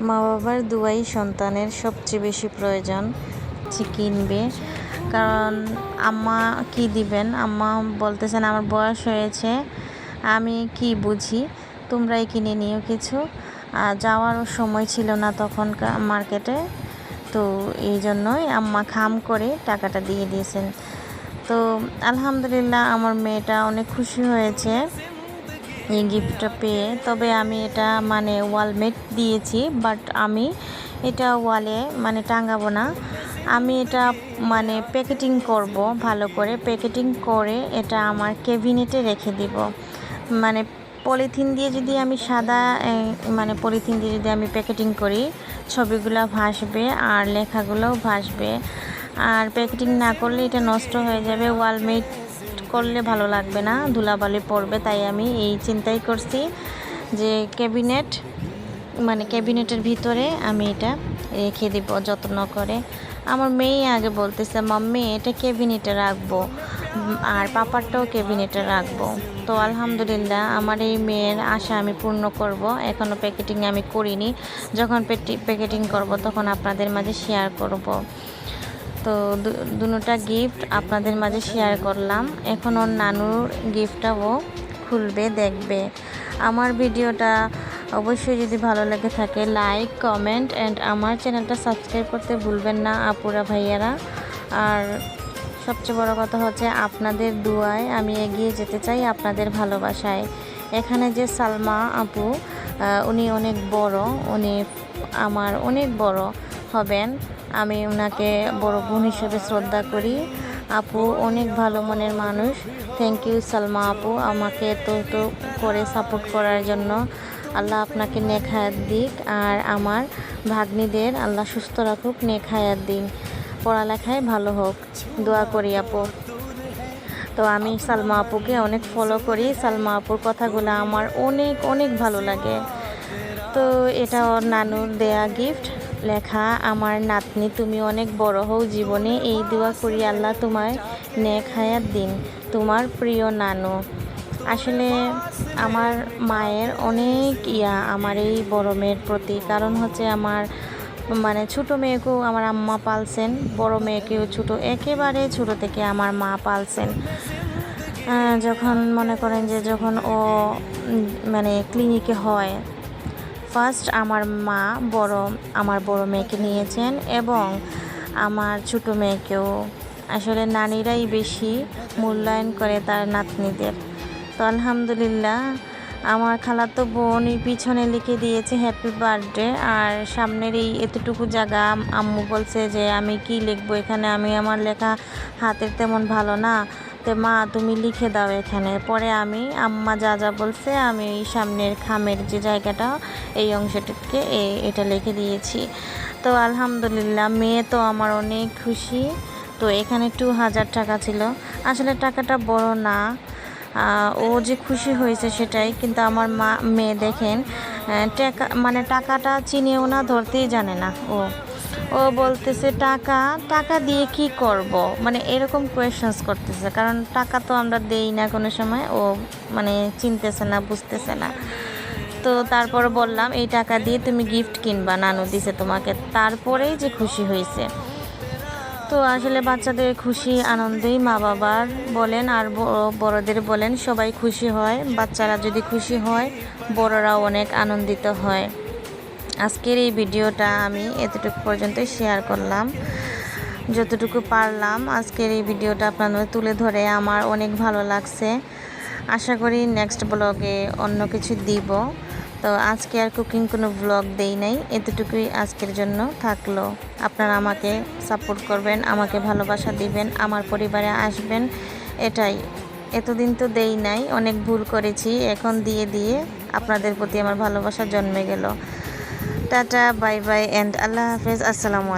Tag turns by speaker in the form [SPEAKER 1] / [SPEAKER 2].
[SPEAKER 1] মা বাবার দুয়াই সন্তানের সবচেয়ে বেশি প্রয়োজন যে কিনবে। কারণ আম্মা কি দিবেন? আম্মা বলতেছেন, আমার বয়স হয়েছে, আমি কি বুঝি? তোমরাই কিনে নিও কিছু। আর যাওয়ারও সময় ছিল না তখন মার্কেটে, তো এই জন্যই আম্মা খাম করে টাকাটা দিয়ে দিয়েছেন। তো আলহামদুলিল্লাহ, আমার মেয়েটা অনেক খুশি হয়েছে। এই গিফটটা পেয়ে। তবে আমি এটা মানে ওয়ালমেট দিয়েছি বাট আমি এটা ওয়ালে মানে টাঙাবো না। আমি এটা মানে প্যাকেটিং করব ভালো করে। প্যাকেটিং করে এটা আমার ক্যাবিনেটে রেখে দিব। মানে পলিথিন দিয়ে যদি আমি সাদা মানে পলিথিন দিয়ে যদি আমি প্যাকেটিং করি, ছবিগুলো ভাসবে আর লেখাগুলোও ভাসবে। আর প্যাকেটিং না করলে এটা নষ্ট হয়ে যাবে। ওয়ালমেট করলে ভালো লাগবে না, ধুলাবালি পড়বে, তাই আমি এই চিন্তাই করছি যে ক্যাবিনেট মানে ক্যাবিনেটের ভিতরে আমি এটা রেখে দিব, যত্ন করে। আমার মেয়ে আগে বলতেছে, মাম্মি, এটা ক্যাবিনেটে রাখব, আর পাপারটাও ক্যাবিনেটে রাখব। তো আলহামদুলিল্লাহ, আমার এই মেয়ের আশা আমি পূর্ণ করব এখনও প্যাকেটিং আমি করিনি। যখন প্যাকেটিং করব, তখন আপনাদের মাঝে শেয়ার করব। তো দুটা গিফট আপনাদের মাঝে শেয়ার করলাম। এখন ওর নানুর গিফটটাও খুলবে, দেখবে। আমার ভিডিওটা অবশ্যই যদি ভালো লেগে থাকে লাইক কমেন্ট অ্যান্ড আমার চ্যানেলটা সাবস্ক্রাইব করতে ভুলবেন না, আপুরা ভাইয়ারা। আর সবচেয়ে বড় কথা হচ্ছে, আপনাদের দুয়ায় আমি এগিয়ে যেতে চাই আপনাদের ভালোবাসায়। এখানে যে সালমা আপু উনি অনেক বড়, উনি আমার অনেক বড় হবেন। আমি ওনাকে বড় বোন হিসেবে শ্রদ্ধা করি। আপু অনেক ভালো মনের মানুষ। থ্যাংক ইউ সালমা আপু। আমাকে এত তো করে সাপোর্ট করার জন্য। আল্লাহ আপনাকে নেক হায়াত দিক। আর আমার ভাগ্নিদের আল্লাহ সুস্থ রাখুক, নেক হায়াত দিন। পড়ালেখায় ভালো হোক। দোয়া করি আপু। তো আমি সালমা আপুকে অনেক ফলো করি। সালমা আপুর কথাগুলো আমার অনেক অনেক ভালো লাগে। তো এটা ওর নানুর দেয়া গিফট লেখা, আমার নাতনি, তুমি অনেক বড় হও জীবনে, এই দোয়া করি আল্লাহ তোমার নেক হায়াত দিন। তোমার প্রিয় নানু। আসলে আমার মায়ের অনেক ইয়া আমার এই বড় মেয়ের প্রতি। কারণ হচ্ছে আমার মানে ছোট মেয়েকেও আমার আম্মা পালছেন, বড় মেয়েকেও ছোট, একেবারে ছোট থেকে আমার মা পালছেন। যখন মনে করেন যে যখন ও মানে ক্লিনিকে হয় ফার্স্ট আমার মা বড়, আমার বড় মেয়েকে নিয়েছেন এবং আমার ছোট মেয়েকেও। আসলে নানিরাই বেশি মূল্যায়ন করে তার নাতনিদের। তো আলহামদুলিল্লাহ আমার খালাতো বোনই পিছনে লিখে দিয়েছে হ্যাপি বার্থডে আর সামনের এই এতটুকু জায়গা আম্মু বলছে যে, আমি কি লিখব এখানে? আমি আমার লেখা হাতের তেমন ভালো না। তো মা, তুমি লিখে দাও এখানে। পরে আমি, আম্মা যা যা বলছে, আমি এই সামনের খামের যে জায়গাটা, এই অংশটিকে এটা লিখে দিয়েছি। তো আলহামদুলিল্লাহ, মেয়ে তো আমার অনেক খুশি। তো এখানে টু হাজার টাকা ছিল। আসলে টাকাটা বড় না। ও যে খুশি হয়েছে সেটাই, কিন্তু আমার মা, মেয়ে দেখেন টাকা মানে টাকাটা চিনেও না, ধরতেই জানে না ও। ও বলতেছে, টাকা টাকা দিয়ে কি করব? মানে এরকম কোয়েশনস করতেছে, কারণ টাকা তো আমরা দেই না কোনো সময়, ও মানে চিনতেছে না, বুঝতেছে না। তো তারপর বললাম, এই টাকা দিয়ে তুমি গিফট কিনবা, নানু দিছে তোমাকে, তারপরেই যে খুশি হয়েছে। তো আসলে বাচ্চাদের খুশি আনন্দেই মা বাবার বলেন আর বড়দের বলেন সবাই খুশি হয়। বাচ্চারা যদি খুশি হয়, বড়রাও অনেক আনন্দিত হয়। আজকের এই ভিডিওটা আমি এতটুকু পর্যন্ত শেয়ার করলাম। যতটুকু পারলাম আজকের এই ভিডিওটা আপনাদের তুলে ধরে আমার অনেক ভালো লাগছে। আশা করি নেক্সট ব্লগে অন্য কিছু দিব। তো আজকে আর কুকিং কোনো ব্লগ দেই নাই, এতটুকুই আজকের জন্য থাকল। আপনারা আমাকে সাপোর্ট করবেন, আমাকে ভালোবাসা দিবেন, আমার পরিবারে আসবেন, এটাই। এতদিন তো দেই নাই, অনেক ভুল করেছি, এখন দিয়ে দিয়ে আপনাদের প্রতি আমার ভালোবাসা জন্মে গেল। টাটা, বাই বাই অ্যান্ড আল্লাহ হাফেজ, আসসালামু